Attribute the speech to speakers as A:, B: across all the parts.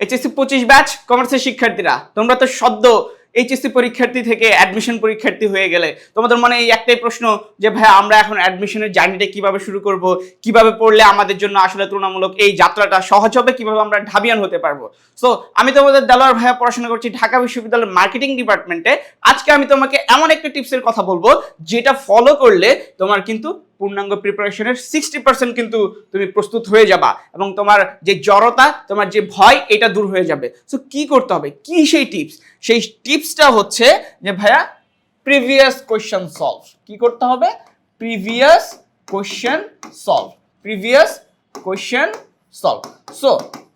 A: HSC পঁচিশ batch কমার্সের শিক্ষার্থীরা, তোমরা তো সদ্য এইচএসসি পরীক্ষার্থী থেকে অ্যাডমিশন পরীক্ষার্থী হয়ে গেলে, তোমাদের মনে এই একটাই প্রশ্ন যে ভাই আমরা এখন অ্যাডমিশনের জার্নিটা কীভাবে শুরু করব? কীভাবে পড়লে আমাদের জন্য আসলে তুলনামূলক এই যাত্রাটা সহজ হবে? কীভাবে আমরা ঢাবিয়ান হতে পারব? সো আমি তোমাদের দেলোয়ার ভাইয়া পড়াশোনা করছি ঢাকা বিশ্ববিদ্যালয়ের মার্কেটিং ডিপার্টমেন্টে আজকে আমি তোমাকে এমন একটা টিপসের কথা বলব, যেটা ফলো করলে তোমার কিন্তু পূর্ণাঙ্গ প্রিপারেশনের সিক্সটি পার্সেন্ট কিন্তু তুমি প্রস্তুত হয়ে যাবা এবং তোমার যে জড়তা, তোমার যে ভয়, এটা দূর হয়ে যাবে। সো কি করতে হবে? কি সেই টিপস সেই টিপসটা হচ্ছে যে, ভাইয়া প্রিভিয়াস কোয়েশ্চেন সলভ কি করতে হবে? Previous question solve previous question solve so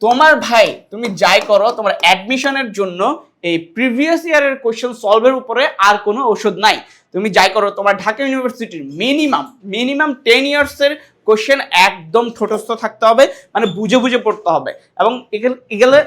A: তোমার ভাই, তুমি যাই করো, তোমার অ্যাডমিশনের জন্য এই প্রিভিয়াস ইয়ারের কোয়েশ্চেন সলভের উপরে আর কোনো ওষুধ নাই। তুমি যাই করো, তোমার ঢাকা ইউনিভার্সিটির মিনিমাম মিনিমাম টেন ইয়ার্সের কোশ্চেন একদম ঠোঁটস্থ থাকতে হবে মানে বুঝে বুঝে পড়তে হবে। এবং এগুলো,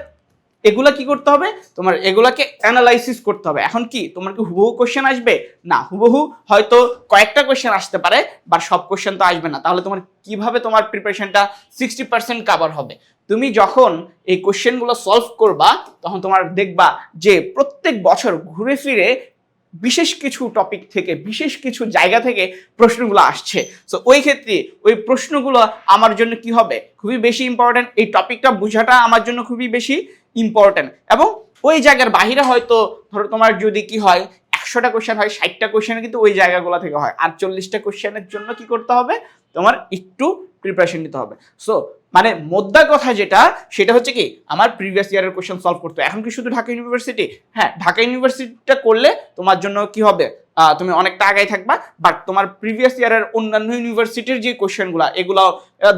A: এগুলা কি করতে হবে? তোমার এগুলাকে অ্যানালাইসিস করতে হবে। এখন কি, তোমার কি হুবহু কোশ্চেন আসবে? না, হুবহু হয়তো কয়েকটা কোশ্চেন আসতে পারে, বা সব কোশ্চেন তো আসবে না। তাহলে তোমার কীভাবে তোমার প্রিপারেশনটা সিক্সটি পার্সেন্ট কাভার হবে? তুমি যখন এই কোশ্চেনগুলো সলভ করবা, তখন তোমার দেখবা যে প্রত্যেক বছর ঘুরে ফিরে বিশেষ কিছু টপিক থেকে, বিশেষ কিছু জায়গা থেকে প্রশ্নগুলো আসছে। সো ওই ক্ষেত্রে ওই প্রশ্নগুলো আমার জন্য কি হবে? খুবই বেশি ইম্পর্ট্যান্ট এই টপিকটা বোঝাটা আমার জন্য খুবই বেশি ইম্পর্ট্যান্ট এবং ওই জায়গার বাহিরে হয়তো ধরো তোমার যদি কি হয়, একশোটা কোশ্চেন হয়, ষাটটা কোশ্চেন কিন্তু ওই জায়গাগুলো থেকে হয়। আর চল্লিশটা কোশ্চেনের জন্য কি করতে হবে? তোমার একটু প্রিপারেশন নিতে হবে। সো মানে মোদ্দা কথা যেটা, সেটা হচ্ছে কি, আমার প্রিভিয়াস ইয়ারের কোশ্চেন সলভ করতে। এখন কি শুধু ঢাকা ইউনিভার্সিটি হ্যাঁ ঢাকা ইউনিভার্সিটিটা করলে তোমার জন্য কি হবে? তুমি অনেকটা আগাই থাকবা বাট তোমার প্রিভিয়াস ইয়ারের অন্যান্য ইউনিভার্সিটির যে কোশ্চেনগুলো এগুলো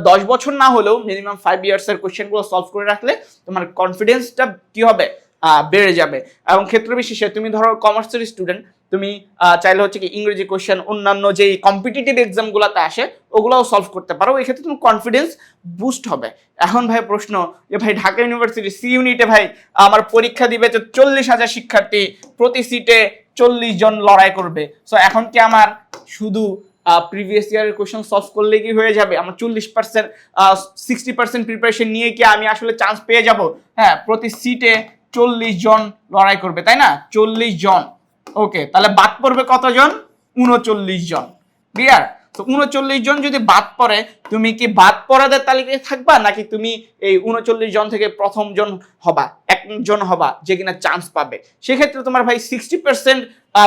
A: দশ বছর না হলেও মিনিমাম ফাইভ ইয়ার্সের কোশ্চেনগুলো সলভ করে রাখলে তোমার কনফিডেন্সটা কি হবে? বেড়ে যাবে। এবং ক্ষেত্র বিশেষে তুমি ধরো কমার্সের স্টুডেন্ট তুমি চাইলে হচ্ছে কি ইংরেজি কোশ্চেন অন্যান্য যেই কম্পিটিটিভ এক্সামগুলোতে আসে, ওগুলোও সলভ করতে পারো। এই ক্ষেত্রে তোমার কনফিডেন্স বুস্ট হবে। এখন ভাই প্রশ্ন যে ভাই ঢাকা ইউনিভার্সিটি সি ইউনিটে ভাই আমার পরীক্ষা দিবে যে চল্লিশ হাজার শিক্ষার্থী, প্রতি সিটে চল্লিশ জন লড়াই করবে। সো এখন কি আমার শুধু প্রিভিয়াস ইয়ারের কোশ্চেন সলভ করলে কি হয়ে যাবে? আমার চল্লিশ পার্সেন্ট সিক্সটি পার্সেন্ট প্রিপারেশন নিয়ে কি আমি আসলে চান্স পেয়ে যাব? হ্যাঁ প্রতি সিটে চল্লিশ জন লড়াই করবে, তাই না? চল্লিশ জন। ওকে তাহলে বাদ পড়বে কতজন? উনচল্লিশ জন। ক্লিয়ার তো উনচল্লিশ জন যদি বাদ পড়ে, তুমি কি বাদ পড়াদের তালিকায় থাকবা, নাকি তুমি এই উনচল্লিশ জন থেকে প্রথম জন হবা, একজন হবা, যে কিনা চান্স পাবে? সেক্ষেত্রে তোমার ভাই সিক্সটি পার্সেন্ট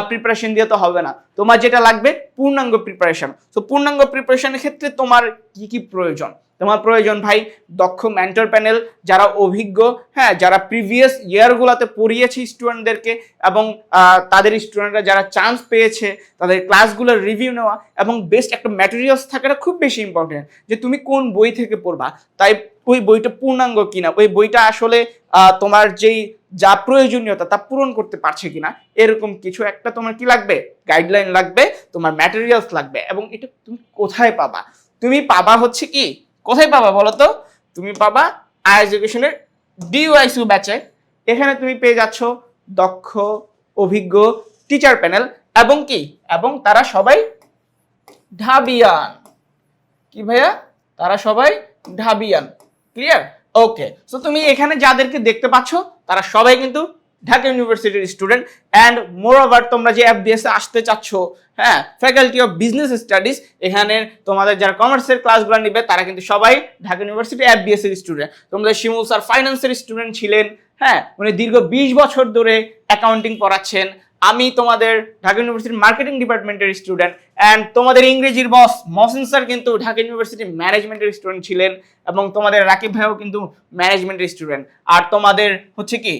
A: প্রিপারেশন দিয়ে তো হবে না। তোমার যেটা লাগবে পূর্ণাঙ্গ প্রিপারেশন তো পূর্ণাঙ্গ প্রিপারেশনের ক্ষেত্রে তোমার কি কি প্রয়োজন? তোমার প্রয়োজন ভাই, দক্ষ মেন্টর প্যানেল যারা অভিজ্ঞ হ্যাঁ যারা প্রিভিয়াস ইয়ারগুলোতে পড়িয়েছে স্টুডেন্টদেরকে এবং তাদের স্টুডেন্টরা যারা চান্স পেয়েছে, তাদের ক্লাসগুলোর রিভিউ নেওয়া এবং বেস্ট একটা ম্যাটেরিয়ালস থাকাটা খুব বেশি ইম্পর্টেন্ট যে তুমি কোন বই থেকে পড়বা। তাই ওই বইটা পূর্ণাঙ্গ কিনা, ওই বইটা আসলে তোমার যেই যা প্রয়োজনীয়তা তা পূরণ করতে পারছে কিনা, এরকম কিছু একটা তোমার কি লাগবে? গাইডলাইন লাগবে, তোমার ম্যাটেরিয়ালস লাগবে এবং এটা তুমি কোথায় পাবা? তুমি পাবা হচ্ছে কি? কোথায় পাবা বলো তো তুমি পাবা আই এডুকেশনের ডিওয়াইসিউ ব্যাচে এখানে তুমি পেয়ে যাচ্ছ দক্ষ, অভিজ্ঞ টিচার প্যানেল এবং কি? এবং তারা সবাই ঢাবিয়ান। কি ভাইয়া? তারা সবাই ঢাবিয়ান। ক্লিয়ার ওকে সো তুমি এখানে যাদেরকে দেখতে পাচ্ছ, তারা সবাই কিন্তু ঢাকা ইউনিভার্সিটির স্টুডেন্ট অ্যান্ড মোর ওভার তোমরা যে এফডিএস এ আসতে চাচ্ছ হ্যাঁ ফ্যাকাল্টি অফ বিজনেস স্টাডিজ এখানে তোমাদের যারা কমার্সের ক্লাসগুলো নিবে, তারা কিন্তু সবাই ঢাকা ইউনিভার্সিটি এফডিএস এর স্টুডেন্ট তোমাদের শিমুল স্যার ফাইন্যান্সের স্টুডেন্ট ছিলেন হ্যাঁ উনি দীর্ঘ বিশ বছর ধরে অ্যাকাউন্টিং পড়াচ্ছেন। আমি তোমাদের ঢাকা ইউনিভার্সিটির মার্কেটিং ডিপার্টমেন্টের স্টুডেন্ট অ্যান্ড তোমাদের ইংরেজির বস মহসিন স্যার কিন্তু ঢাকা ইউনিভার্সিটি ম্যানেজমেন্টের স্টুডেন্ট ছিলেন, এবং তোমাদের রাকিব ভাইও কিন্তু ম্যানেজমেন্টের স্টুডেন্ট আর তোমাদের হচ্ছে কি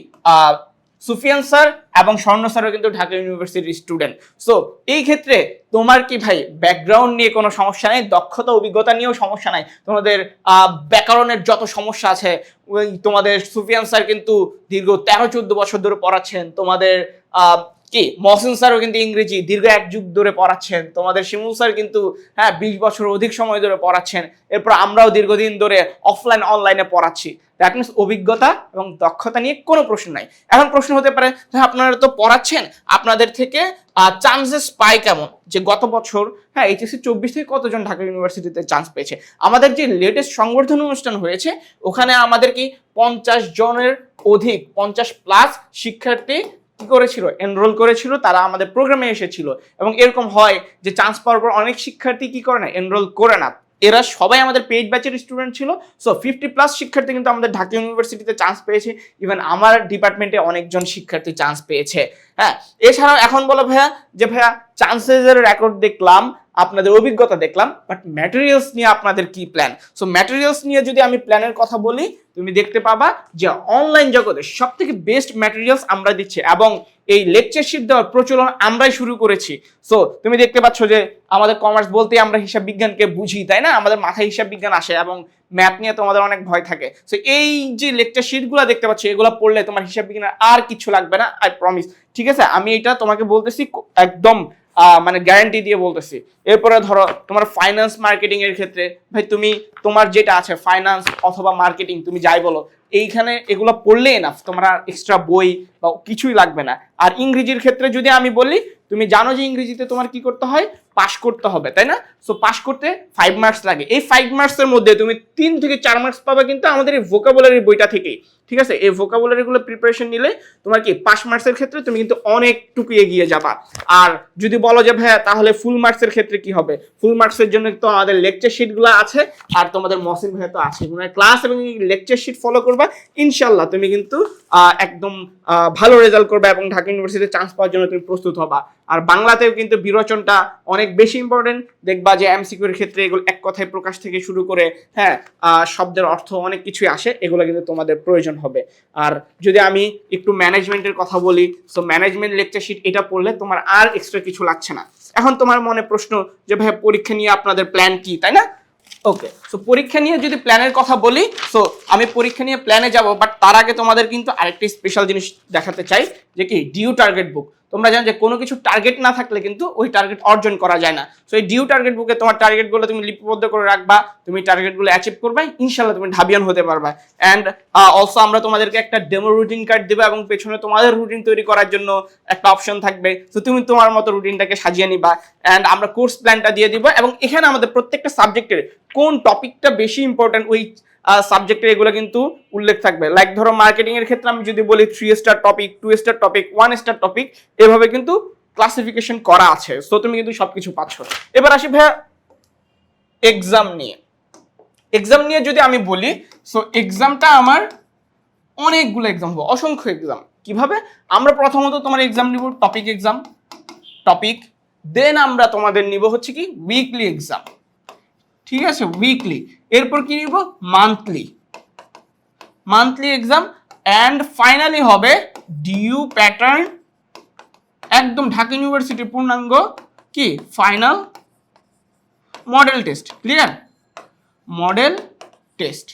A: সুফিয়ান স্যার এবং স্বর্ণ স্যারও কিন্তু ঢাকা ইউনিভার্সিটির স্টুডেন্ট সো এই ক্ষেত্রে তোমার কি ভাই ব্যাকগ্রাউন্ড নিয়ে কোনো সমস্যা নেই? দক্ষতা, অভিজ্ঞতা নিয়েও সমস্যা নাই? তোমাদের ব্যাকরণের যত সমস্যা আছে, ওই তোমাদের সুফিয়ান স্যার কিন্তু দীর্ঘ তেরো চোদ্দ বছর ধরে পড়াচ্ছেন। তোমাদের কি? মহসিন স্যারও কিন্তু ইংরেজি দীর্ঘ এক যুগ ধরে পড়াচ্ছেন। তোমাদের শিমুল স্যার কিন্তু হ্যাঁ বিশ বছর অধিক সময় ধরে পড়াচ্ছেন। এরপর আমরাও দীর্ঘদিন ধরে অফলাইন অনলাইনে পড়াচ্ছি। দ্যাট মিনস অভিজ্ঞতা এবং দক্ষতা নিয়ে কোনো প্রশ্ন নাই। এখন প্রশ্ন হতে পারে যে আপনারা তো পড়াচ্ছেন, আপনাদের থেকে চান্সেস পাই কেমন? যে গত বছর হ্যাঁ এইচএসসি চব্বিশ থেকে কতজন ঢাকা ইউনিভার্সিটিতে চান্স পেয়েছে? আমাদের যে লেটেস্ট সংবর্ধনা অনুষ্ঠান হয়েছে, ওখানে আমাদের কি পঞ্চাশ জনের অধিক, পঞ্চাশ প্লাস শিক্ষার্থী কি করেছিল? এনরোল করেছিল, তারা আমাদের প্রোগ্রামে এসেছিল। এবং এরকম হয় যে চান্স পাওয়ার পর অনেক শিক্ষার্থী কি করে না এনরোল করে না। এরা সবাই আমাদের পেইড ব্যাচের স্টুডেন্ট ছিল সো ফিফটি প্লাস শিক্ষার্থী কিন্তু আমাদের ঢাকা ইউনিভার্সিটিতে চান্স পেয়েছে। ইভেন আমার ডিপার্টমেন্টে অনেকজন শিক্ষার্থী চান্স পেয়েছে। হ্যাঁ এছাড়াও এখন বলো ভাইয়া, যে ভাইয়া চান্সেসের রেকর্ড দেখলাম আপনাদের অভিজ্ঞতা দেখলাম বাট ম্যাটেরিয়ালস নিয়ে আপনাদের কি প্ল্যান সো ম্যাটেরিয়ালস নিয়ে যদি আমি প্ল্যানের কথা বলি, তুমি দেখতে পাবা যে অনলাইন জগতে সব থেকে বেস্ট ম্যাটেরিয়ালস আমরা দিচ্ছি এবং এই লেকচারশিপ দেওয়ার প্রচলন আমরাই শুরু করেছি। সো তুমি দেখতে পাচ্ছ যে আমাদের কমার্স বলতে আমরা হিসাব বিজ্ঞানকে বুঝি, তাই না? আমাদের মাথায় হিসাব বিজ্ঞান আসে এবং ম্যাথ নিয়ে তোমাদের অনেক ভয় থাকে। সো এই যে লেকচার শিটগুলো দেখতে পাচ্ছ, এগুলো পড়লে তোমার হিসাব বিজ্ঞানের আর কিছু লাগবে না আই প্রমিস ঠিক আছে? আমি এটা তোমাকে বলতেছি একদম মানে গ্যারান্টি দিয়ে বলতেছি। এরপরে ধরো তোমার ফাইন্যান্স মার্কেটিং এর ক্ষেত্রে, ভাই তুমি তোমার যেটা আছে ফাইন্যান্স অথবা মার্কেটিং তুমি যাই বলো এইখানে এগুলো পড়লেই না তোমার আর এক্সট্রা বই বা কিছুই লাগবে না। আর ইংরেজির ক্ষেত্রে যদি আমি বলি, তুমি জানো যে ইংরেজিতে তোমার কি করতে হয়? পাস করতে হবে, তাই না? সো পাস করতে ফাইভ মার্কস লাগে। এই ফাইভ মার্কসের মধ্যে তুমি তিন থেকে চার মার্কস পাবে কিন্তু আমাদের এই ভোকাবুলারি বইটা থেকেই। ঠিক আছে? এই ভোকাবুলারিগুলো প্রিপারেশন নিলে তোমার কি পাস মার্কসের ক্ষেত্রে তুমি কিন্তু অনেকটুকু এগিয়ে যাবা। আর যদি বলো যে, ভাইয়া, তাহলে ফুল মার্কসের ক্ষেত্রে কি হবে? ফুল মার্কসের জন্য তো আমাদের লেকচার শিটগুলো আছে। আর তোমাদের মসিন ভাইয়া তো আছে ক্লাস এবং লেকচার শিট ফলো করবা। ইনশাল্লাহ তুমি কিন্তু একদম ভালো রেজাল্ট করবে এবং ঢাকা ইউনিভার্সিটিতে চান্স পাওয়ার জন্য তুমি প্রস্তুত হবা। আর বাংলাতেও কিন্তু বিরোচনটা অনেক বেশি ইম্পর্টেন্ট দেখবা যে এমসিকিউর ক্ষেত্রে এগুলো এক কথায় প্রকাশ থেকে শুরু করে হ্যাঁ শব্দের অর্থ অনেক কিছুই আসে, এগুলো কিন্তু তোমাদের প্রয়োজন হবে। আর যদি আমি একটু ম্যানেজমেন্টের কথা বলি সো ম্যানেজমেন্ট লেকচার শিট এটা পড়লে তোমার আর এক্সট্রা কিছু লাগছে না। এখন তোমার মনে প্রশ্ন যে ভাই পরীক্ষা নিয়ে আপনাদের প্ল্যান কি, তাই না? ওকে সো পরীক্ষা নিয়ে যদি প্ল্যানের কথা বলি সো আমি পরীক্ষা নিয়ে প্ল্যানে যাব বাট তার আগে তোমাদের কিন্তু আরেকটি স্পেশাল জিনিস দেখাতে চাই। যে কি ডিউ টার্গেট বুক তোমরা জানো যে কোনো কিছু টার্গেট না থাকলে কিন্তু ওই টার্গেট অর্জন করা যায় না। সো এই ডিউ টার্গেট বুকে তোমার টার্গেটগুলো তুমি লিপিবদ্ধ করে রাখবা, তুমি টার্গেটগুলো অ্যাচিভ করবে ইনশাল্লাহ তুমি ঢাবিয়ান হতে পারবা। অ্যান্ড অলসো আমরা তোমাদেরকে একটা ডেমো রুটিন কার্ড দেবো এবং পেছনে তোমাদের রুটিন তৈরি করার জন্য একটা অপশন থাকবে। তো তুমি তোমার মতো রুটিনটাকে সাজিয়ে নিবা। অ্যান্ড আমরা কোর্স প্ল্যানটা দিয়ে দিব এবং এখানে আমাদের প্রত্যেকটা সাবজেক্টের কোন টপিকটা বেশি ইম্পর্টেন্ট ওই সাবজেক্টের এগুলো কিন্তু উল্লেখ থাকবে। লাইক ধরো মার্কেটিং এর ক্ষেত্রে আমি যদি বলি three star topic two star topic one star topic এভাবে কিন্তু ক্লাসিফিকেশন করা আছে। সো তুমি কিন্তু সবকিছু পাচ্ছ। এবার আসি ভাইয়া এক্সাম নিয়ে। এক্সাম নিয়ে যদি আমি বলি সো এক্সামটা আমার অনেকগুলো এক্সাম হবে, অসংখ্য এক্সাম কীভাবে? আমরা প্রথমত তোমার এক্সাম নিব টপিক এক্সাম টপিক দেন আমরা তোমাদের নিব হচ্ছে কি উইকলি এক্সাম ঠিক আছে? উইকলি এরপর কি নিব? Monthly monthly exam and finally হবে ডিউ প্যাটার্ন একদম ঢাকা ইউনিভার্সিটি পূর্ণাঙ্গ কি? Final model test clear model test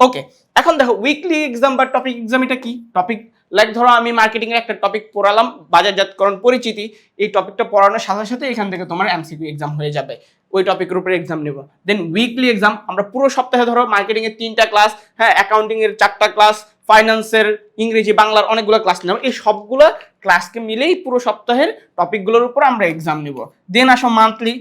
A: okay এখন দেখো উইকলি এক্সাম বা টপিক এক্সাম এটা কি? টপিক লাইক ধরো আমি মার্কেটিং এর একটা টপিক পড়ালাম, বাজারজাতকরণ পরিচিতি, এই টপিকটা পড়ানোর সাথে সাথে এখান থেকে তোমার এমসিকিউ এক্সাম হয়ে যাবে। ওই টপিকের উপরে এক্সাম নেব। দেন উইকলি এক্সাম আমরা পুরো সপ্তাহে ধরো মার্কেটিং এর তিনটা ক্লাস হ্যাঁ অ্যাকাউন্টিং এর চারটা ক্লাস ফাইন্যান্সের ইংরেজি, বাংলার অনেকগুলো ক্লাস নেব। এই সবগুলো ক্লাসকে মিলেই পুরো সপ্তাহের টপিকগুলোর উপর আমরা এক্সাম নেব। দেন আসো মান্থলি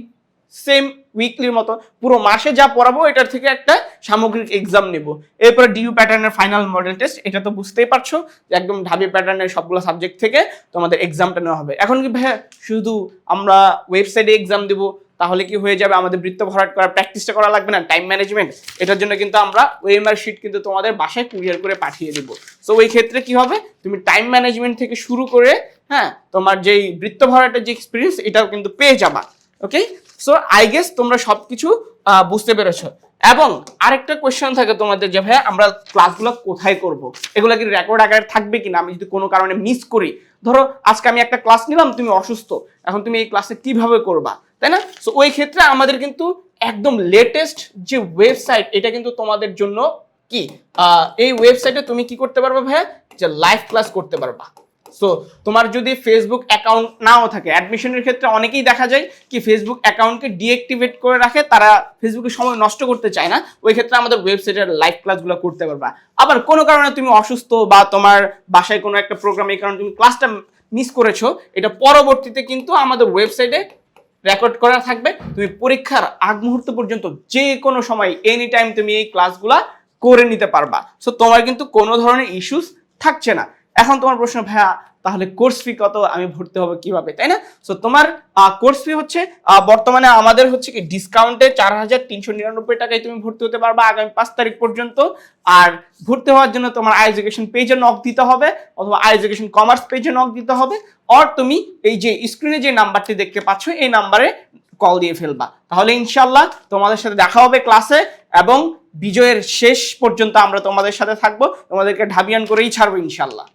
A: সেম উইকলির মতো। পুরো মাসে যা পড়াবো, এটার থেকে একটা সামগ্রিক এক্সাম নেব। এরপরে ডিউ প্যাটার্নের ফাইনাল মডেল টেস্ট এটা তো বুঝতেই পারছ যে একদম ঢাবি প্যাটার্নের সবগুলো সাবজেক্ট থেকে তোমাদের এক্সামটা নেওয়া হবে। এখন কি ভাই শুধু আমরা ওয়েবসাইটে এক্সাম দেব তাহলে কি হয়ে যাবে? আমাদের বৃত্ত ভরাট করা প্র্যাকটিসটা করা লাগবে না? টাইম ম্যানেজমেন্ট এটার জন্য কিন্তু আমরা ওএমআর শিট কিন্তু তোমাদের বাসায় কুরিয়ার করে পাঠিয়ে দেবো। সো ওই ক্ষেত্রে কি হবে? তুমি টাইম ম্যানেজমেন্ট থেকে শুরু করে হ্যাঁ তোমার যেই বৃত্ত ভরাটের যে এক্সপিরিয়েন্স এটাও কিন্তু পেয়ে যাবা। ওকে সো আই গেস তোমরা সবকিছু আহ, বুঝতে পেরেছ। এবং আরেকটা কোয়েশ্চেন থাকে তোমাদের যে ভাইয়া আমরা ক্লাসগুলো কোথায় করব? এগুলো কি রেকর্ড আকারে থাকবে কিনা? আমি যদি কোনো কারণে মিস করি ধরো আজকে আমি একটা ক্লাস নিলাম তুমি অসুস্থ। এখন তুমি এই ক্লাসে কীভাবে করবা? তাই না? সো ওই ক্ষেত্রে আমাদের কিন্তু একদম লেটেস্ট যে ওয়েবসাইট এটা কিন্তু তোমাদের জন্য কি? এই ওয়েবসাইটে তুমি কি করতে পারবে ভাইয়া? যে লাইভ ক্লাস করতে পারবা। সো তোমার যদি ফেসবুক অ্যাকাউন্ট নাও থাকে অ্যাডমিশনের ক্ষেত্রে অনেকেই দেখা যায় কি ফেসবুক অ্যাকাউন্টকে ডিঅ্যাক্টিভেট করে রাখে, তারা ফেসবুকে সময় নষ্ট করতে চায় না। ওই ক্ষেত্রে আমাদের ওয়েবসাইটের লাইভ ক্লাসগুলো করতে পারবা। আবার কোনো কারণে তুমি অসুস্থ বা তোমার বাসায় কোনো একটা প্রোগ্রাম এই কারণে তুমি ক্লাসটা মিস করেছ, এটা পরবর্তীতে কিন্তু আমাদের ওয়েবসাইটে রেকর্ড করা থাকবে। তুমি পরীক্ষার আগ মুহূর্ত পর্যন্ত যে কোনো সময় এনি টাইম তুমি এই ক্লাসগুলা করে নিতে পারবা। সো তোমার কিন্তু কোনো ধরনের ইস্যুস থাকছে না। এখন তোমার প্রশ্ন, ভাইয়া, তাহলে কোর্স ফি কত? আমি ভর্তি হব কীভাবে? তাই না? সো তোমার কোর্স ফি হচ্ছে বর্তমানে আমাদের হচ্ছে কি ডিসকাউন্টে চার হাজার তিনশো নিরানব্বই টাকায় তুমি ভর্তি হতে পারবা আগামী পাঁচ তারিখ পর্যন্ত। আর ভর্তি হওয়ার জন্য তোমার আই এডুকেশন পেজে নক দিতে হবে, অথবা আই এডুকেশন কমার্স পেজে নক দিতে হবে অর তুমি এই যে স্ক্রিনে যে নাম্বারটি দেখতে পাচ্ছ, এই নাম্বারে কল দিয়ে ফেলবা। তাহলে ইনশাল্লাহ তোমাদের সাথে দেখা হবে ক্লাসে এবং বিজয়ের শেষ পর্যন্ত আমরা তোমাদের সাথে থাকব। তোমাদেরকে ঢাবিয়ান করেই ছাড়বো ইনশাল্লাহ